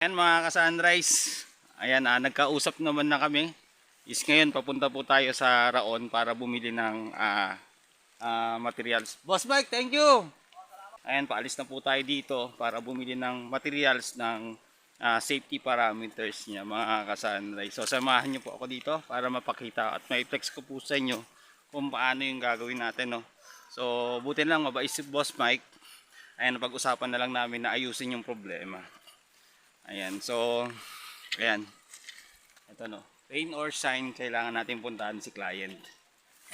Ayan mga ka-sunrise. Ayan, ah, nagkausap naman na kami. Is ngayon, papunta po tayo sa Raon para bumili ng ah, ah, materials. Boss Mike, thank you! Ayan, paalis na po tayo dito para bumili ng materials ng ah, safety parameters niya mga ka-sunrise. So, samahan niyo po ako dito para mapakita at may flex ko po sa inyo kung paano yung gagawin natin. No? So, buti lang mabait si Boss Mike. Ayan, pag-usapan na lang namin na ayusin yung problema. Ayan, so, ayan. Ito no, rain or shine, kailangan natin puntahan si client.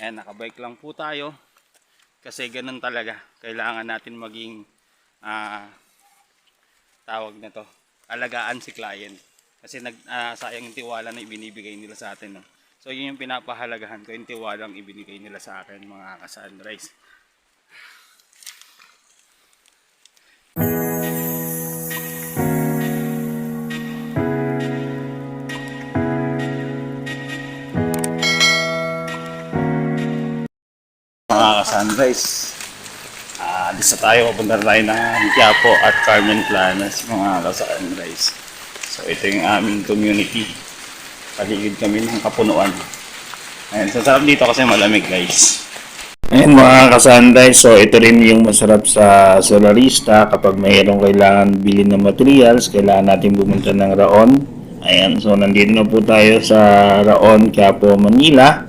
Ayan, nakabike lang po tayo. Kasi ganun talaga, kailangan natin maging, ah, tawag na to, alagaan si client. Kasi nag, ah, sayang yung tiwala na ibinibigay nila sa atin. No? So, yun yung pinapahalagahan ko, yung tiwalang ibinigay nila sa akin, mga ka-sunrise. Mga ka-sunrise. Ah, alis na tayo, papunta tayo ng Quiapo at Carmen Planas, mga ka-sunrise. So, ito yung aming community. Paligid kami ng kapunuan. Ayan, so sarap dito kasi malamig guys. Ayan mga ka-sunrise, so ito rin yung masarap sa solarista kapag mayroong kailangan bilhin ng materials, kailangan natin pumunta ng Raon. Ayan, so nandito na po tayo sa Raon, Quiapo, Manila.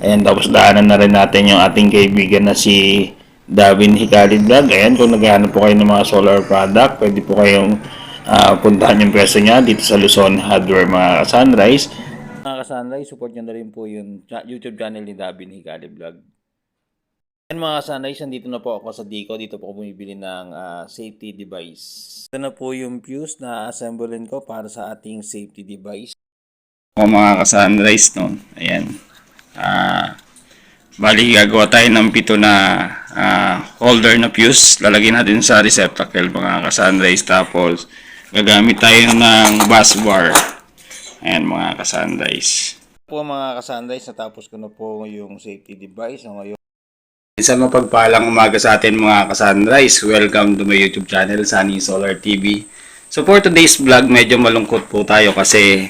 Ayan, tapos daanan na rin natin yung ating kaibigan na si Davin Hikali Vlog. Ayan, kung naghahanap po kayo ng mga solar product, pwede po kayong ah, puntahan yung pwesto niya dito sa Luzon Hardware mga sunrise. Mga ka-sunrise, support nyo na rin po yung YouTube channel ni Davin Hikali Vlog. Ayan mga ka-sunrise, nandito na po ako sa Dico. Dito po ako bumibili ng ah, safety device. Ito na po yung fuse na assemblein ko para sa ating safety device. O mga ka-sunrise, no? Ayan. Ah, bali gagawa tayo ng pito na ah, holder na fuse. Lalagyan natin sa receptacle mga ka-sunrise. Tapos gagamit tayo ng bus bar. Ayan mga ka-sunrise. Po mga ka-sunrise, natapos ko na po yung safety device. So, ngayon Isang mapagpalang umaga sa atin mga ka-sunrise. Welcome to my YouTube channel, Sunny Solar TV. So for today's vlog, medyo malungkot po tayo kasi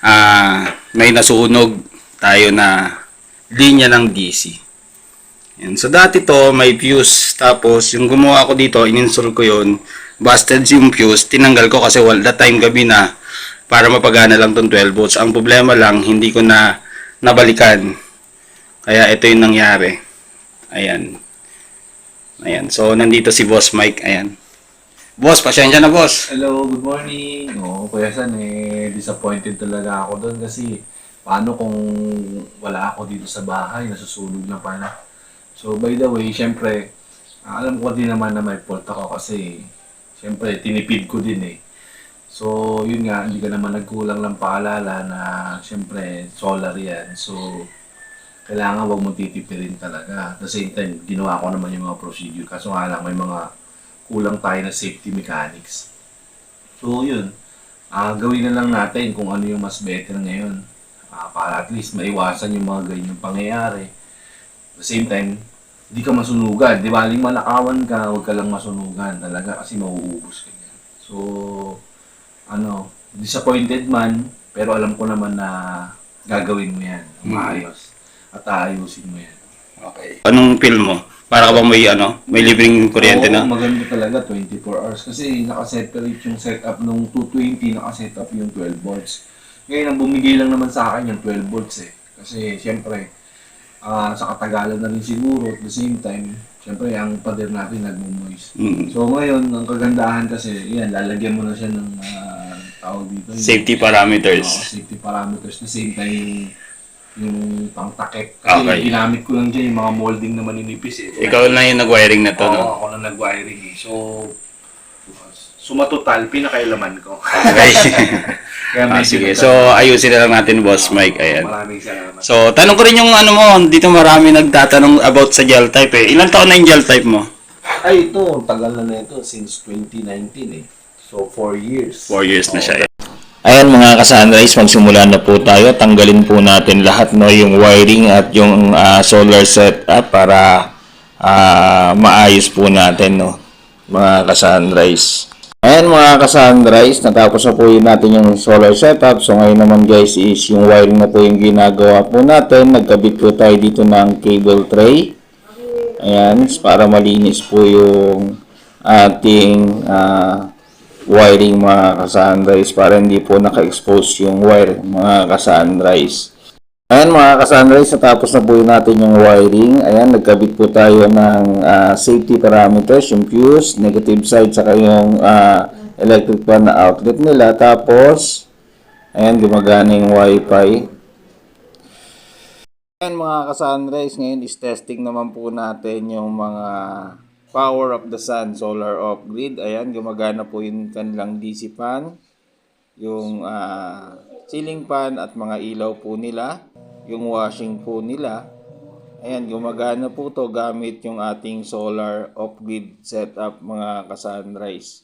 ah may nasunog tayo na linya ng DC. Yan. So dati to may fuse tapos yung gumawa ko dito ininstall ko yon busted yung fuse tinanggal ko kasi wala that time gabi na para mapagana lang tong 12 volts. Ang problema lang hindi ko na nabalikan. Kaya ito yung nangyari. Ayan. Ayan. So nandito si Boss Mike. Ayan. Boss, pasensya na boss. Hello, good morning. Oo, Kuya San, eh, disappointed talaga ako doon kasi paano kung wala ako dito sa bahay, nasusunog na pala. So, by the way, syempre, ah, alam ko din naman na may fault ako kasi syempre, tinipid ko din eh. So, yun nga, hindi ka naman nagkulang ng paalala na syempre, solar yan. So, kailangan wag mo titipirin talaga. At the same time, ginawa ko naman yung mga procedure. Kaso nga lang, may mga kulang tayo na safety mechanics. So, yun. Ah, gawin na lang natin kung ano yung mas better ngayon. Ah, para at least maiwasan yung mga ganyang pangyayari. At the same time, hindi ka masunugan. Di ba? Aling malakawan ka, huwag ka lang masunugan talaga kasi mauubos ka niyan. So, ano, disappointed man, pero alam ko naman na gagawin mo yan. Maayos. At aayusin mo yan. Okay. Anong feel mo? Para ka ba may ano, may libreng kuryente Oo, na? maganda talaga 24 hours kasi nakaseparate yung setup nung 220, nakasetup yung 12 volts. Ngayon, ang bumigay lang naman sa akin yung 12 volts eh. Kasi siyempre, ah, sa katagalan na rin siguro, at the same time, siyempre, ang pader natin nagmo-moist. Mm. So ngayon, ang kagandahan kasi, yan, lalagyan mo na siya ng ah, tawag dito. yung- Safety Oo, parameters. safety parameters. At the same time, yung, yung pangtakek. Kasi Okay. ginamit ko lang dyan yung mga molding na maninipis eh. Ikaw na yung nag-wiring na to, Oo, no? ako na nag-wiring eh. So, sumatotal, pinakailaman ko. Okay. Kaya ah, sige. So, ayusin na lang natin, Boss Mike. Ayan. Maraming salamat. So, tanong ko rin yung ano mo, dito marami nagtatanong about sa gel type eh. Ilan taon na yung gel type mo? Ay, ito, tagal na na ito, since 2019 eh. So, 4 years. 4 years na siya. eh. Ayan mga ka-sunrise, magsimula na po tayo. Tanggalin po natin lahat no yung wiring at yung ah, solar setup para ah, maayos po natin no mga ka-sunrise. Ayan mga ka-sunrise, natapos na po yun natin yung solar setup. So ngayon naman guys is yung wiring na po yung ginagawa po natin. Nagkabit po tayo dito ng cable tray. Ayan, para malinis po yung ating ah, wiring mga ka-sunrise para hindi po naka-expose yung wire mga ka-sunrise. Ayan mga ka-sunrise, natapos na po natin yung wiring. Ayan, nagkabit po tayo ng ah, safety parameters, yung fuse, negative side, saka yung ah, electric fan na outlet nila. Tapos, ayan, gumagana yung wifi. Ayan mga ka-sunrise, ngayon is testing naman po natin yung mga power of the sun solar off grid. Ayan, gumagana po yung kanilang DC fan, yung ah, ceiling fan at mga ilaw po nila, yung washing po nila. Ayan, gumagana po to gamit yung ating solar off grid setup mga ka-sunrise.